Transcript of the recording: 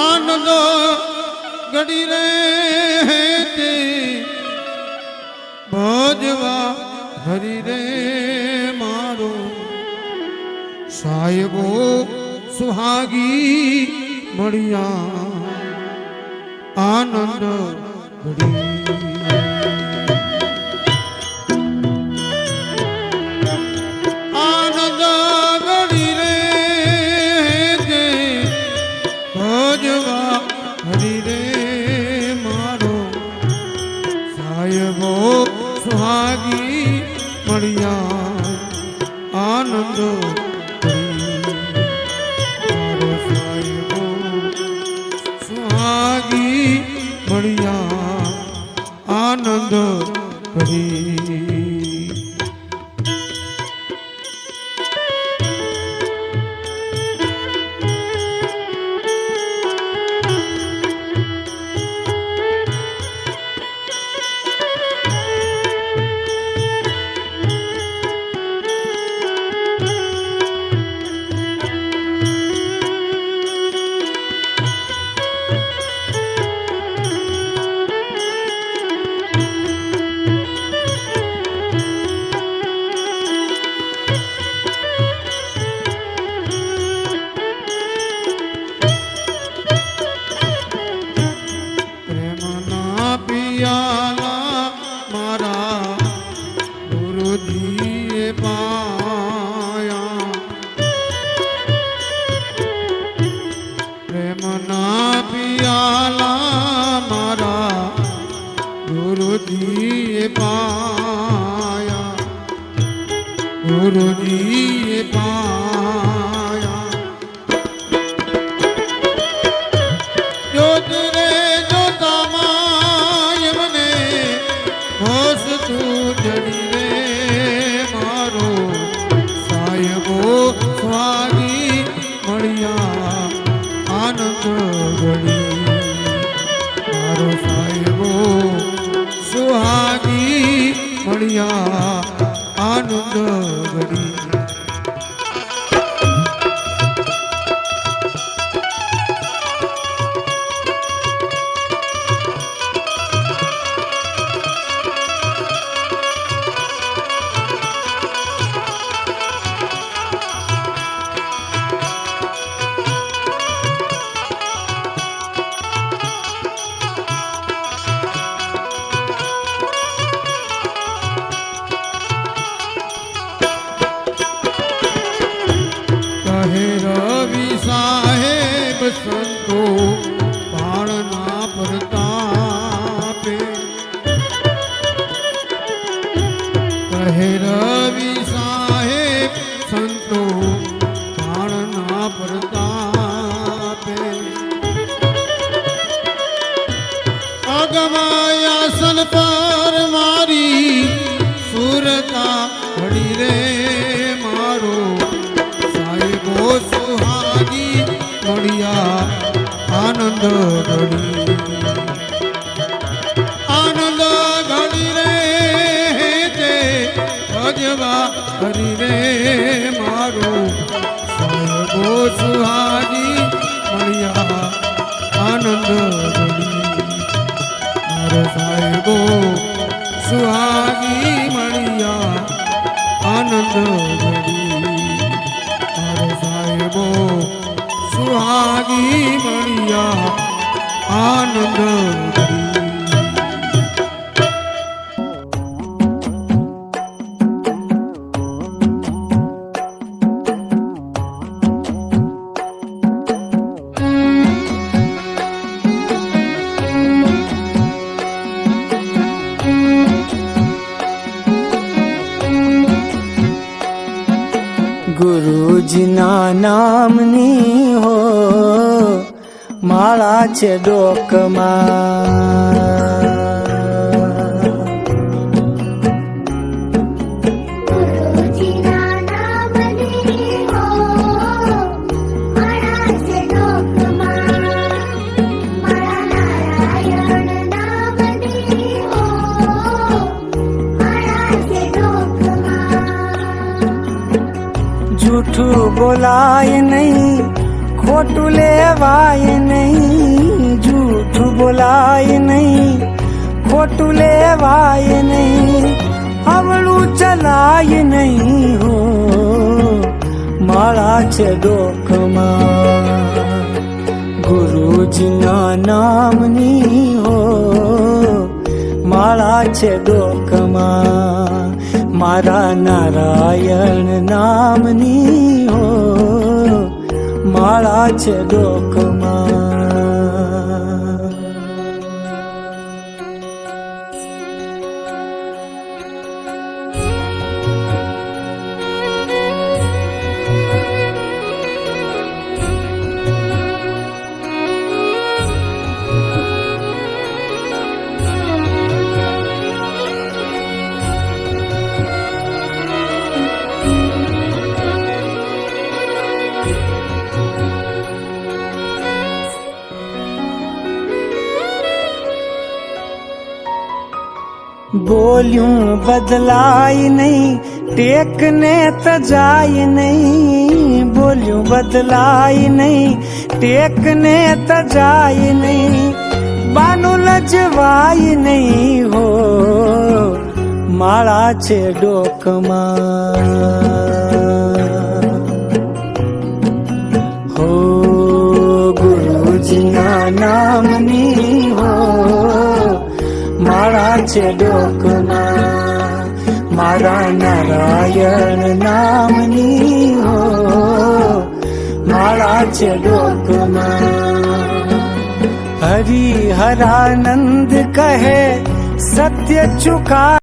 આનંદ ઘડી રે તે ભજવા હરી રે મારો. સાહેબો સુહાગી મળ્યા. આનંદ ઘડી. மொழியான் તુએ પાયા. પ્રેમના પિયાલા મારા ગુરુજીએ પાયા. ગુરુજીએ મારું સર્વો સુહાગી મળ્યા. આનંદ મારો સાહેબો સુહાગી મળ્યા. આનંદ મારો સાહેબો સુહાગી મળ્યા. આનંદ ગુરુજીના નામની હો માળા છે ડોકમાં. બોલાય નહીં, ખોટું લેવાય નહીં, જૂઠું બોલાય નહીં, ખોટું લેવાય નહીં આવડું ચલાય નહીં હો, માળા છે ડોકમાં. ગુરુજીના નામની હો, માળા છે ડોકમાં. મારા નારાયણ નામની હો. માળા છે ડોકમાં બોલ્યું, બદલાય નહીં ટેક ને તજાય નહીં. બોલ્યું, બદલાય નહીં ટેક ને તજાય નહીં. બાનું લજવાય નહીં હો, માળા છે ડોકમાં. હો, ગુરુજીના નામની હો, માળા છે ડોકમાં नारायण नामनी हो च लोक हरि हरानन्द कहे सत्य चुका